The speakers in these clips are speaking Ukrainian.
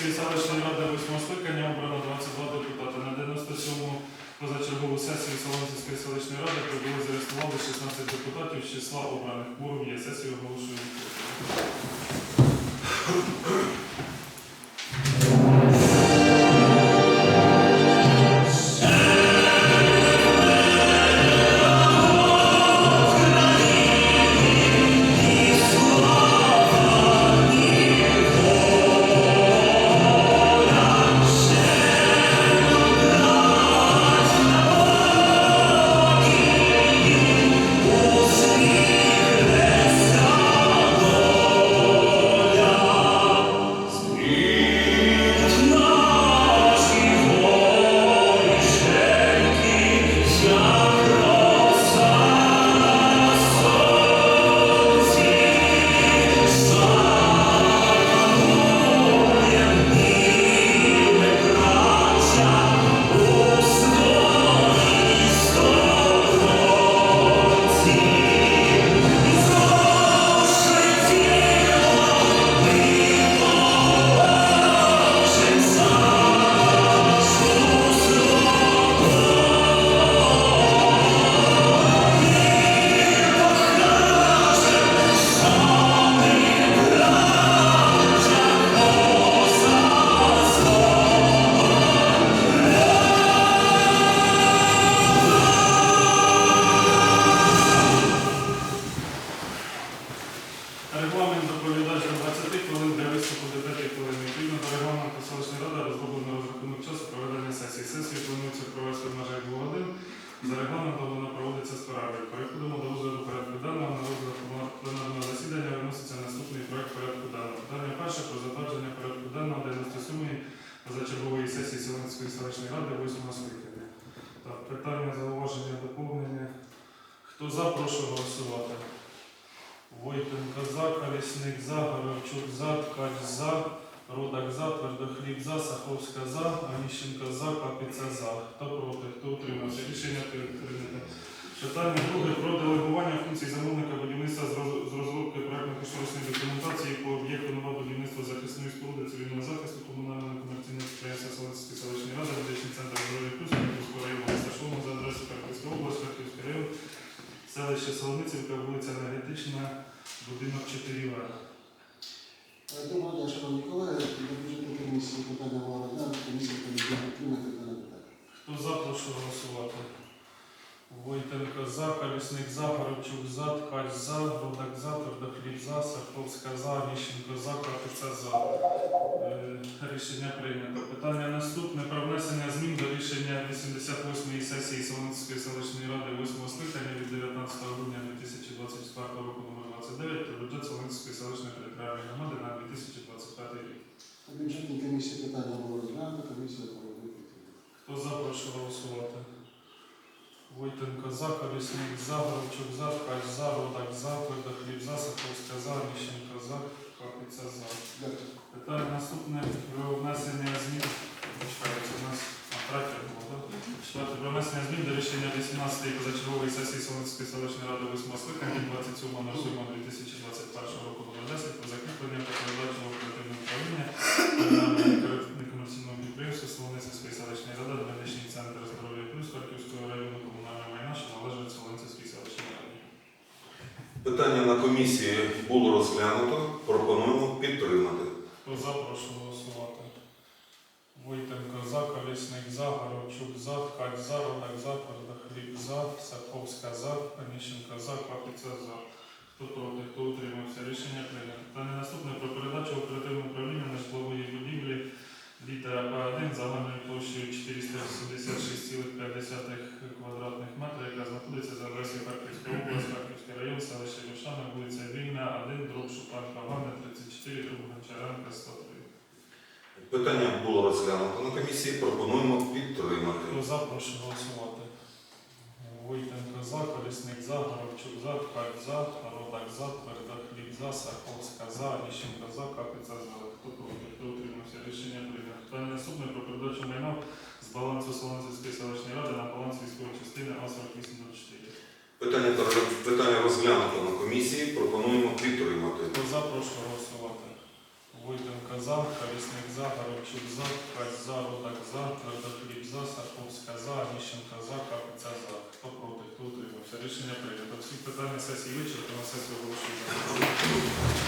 Солонецької селищної ради 8 скликання обрано 22 депутати. На 97-му позачергову сесію Солонцівської селищної ради прибули зареєстрували 16 депутатів з числа обраних. Кворум є. Сесію оголошую. Ради 8 скликання. Так, питання, зауваження, доповнення. Хто за, прошу голосувати. Войтенко за, Колесник за, Горовчук за, Ткач за, Родак за, Твердохліб за, Саховська за, Аніщенко за, Капіця за. Хто проти, хто утримався? Рішення прийнято. Питання друге про делегування функцій замовника будівництва з розробки проектно-кошторисної документації по об'єкту нового будівництва захисної споруди цивільного вулиця будинок 4 В. Доброго дня, шановні колеги. До бюджетної комісії питання розглянуто, комісія комітету підтримати дане питання. Хто за, прошу голосувати. Войтенко за, Колісник за, Горобчук за, Ткач за, Рудак за, Твердохліб за, Саховська за, Міщенко за, Капиця за. Е, Рішення прийнято. Питання наступне про внесення змін до рішення 88-ї сесії Солоницької селищної ради 8 скликання від 19 грудня 2024 року номер 29 про бюджет Солоницької селищної територіальної громади на 2025 рік. До бюджетної комісії питання було розглянуто, комісія проводить. Хто за, прошу голосувати. Войтенко за, Колісник за, Горобчук за, Ткач за, Родак за, Твердохліб за, Саховська за, Міщенко за, Капиця за. Питання наступне про внесення змін. Чекайте, у нас а, третє було, так? Четверте про внесення змін до рішення 18-ї позачергової сесії Солонської селищної ради 8 скликання 27.07.2021 року номер 10 про закріплення та було розглянуто. Пропонуємо підтримати. Хто за, прошу голосувати. Войтенко за, Колісник за, Горобчук за, Ткач за, Родак за, Твердохліб за, Саховська за, Аніщенко за, Капиця за. Хто проти, хто утримався? Рішення прийнято. Питання наступне про передачу в оперативне управління нежитлової будівлі літера П1 загальною площею 476,5 квадратних метрів, яка знаходиться за адресою Харківська область, Харківський район, селище Віршана, вулиця 1, дроб Шупанка, Ганна, 34, дроб Гончаренка, 103. Питання було розглянуто на комісії. Пропонуємо підтримати. Хто за, прошу голосувати. Войтенко за, Колісник за, Горобчук за, Ткач за, Родак за, Твердохліб за, Саховська за, Ліщенко за, Капиця за. Хто проти, хто утримався? Рішення прийнято. Питання наступне про передачу майна з балансу Солонцівської селищної ради на баланс військової частини А4804. Питання, питання розглянуто комісії. Пропонуємо підтримати. Хто голосувати. Войтенко за, Колісник за, Горобчук за, Кась за, Рудак за, Твердохліб за, Саховська за, Міщенка за, Капиця за. Хто проти, хто утримався? Рішення прийнято. Всі питання сесії вичерпано, сесію закритою.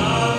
God.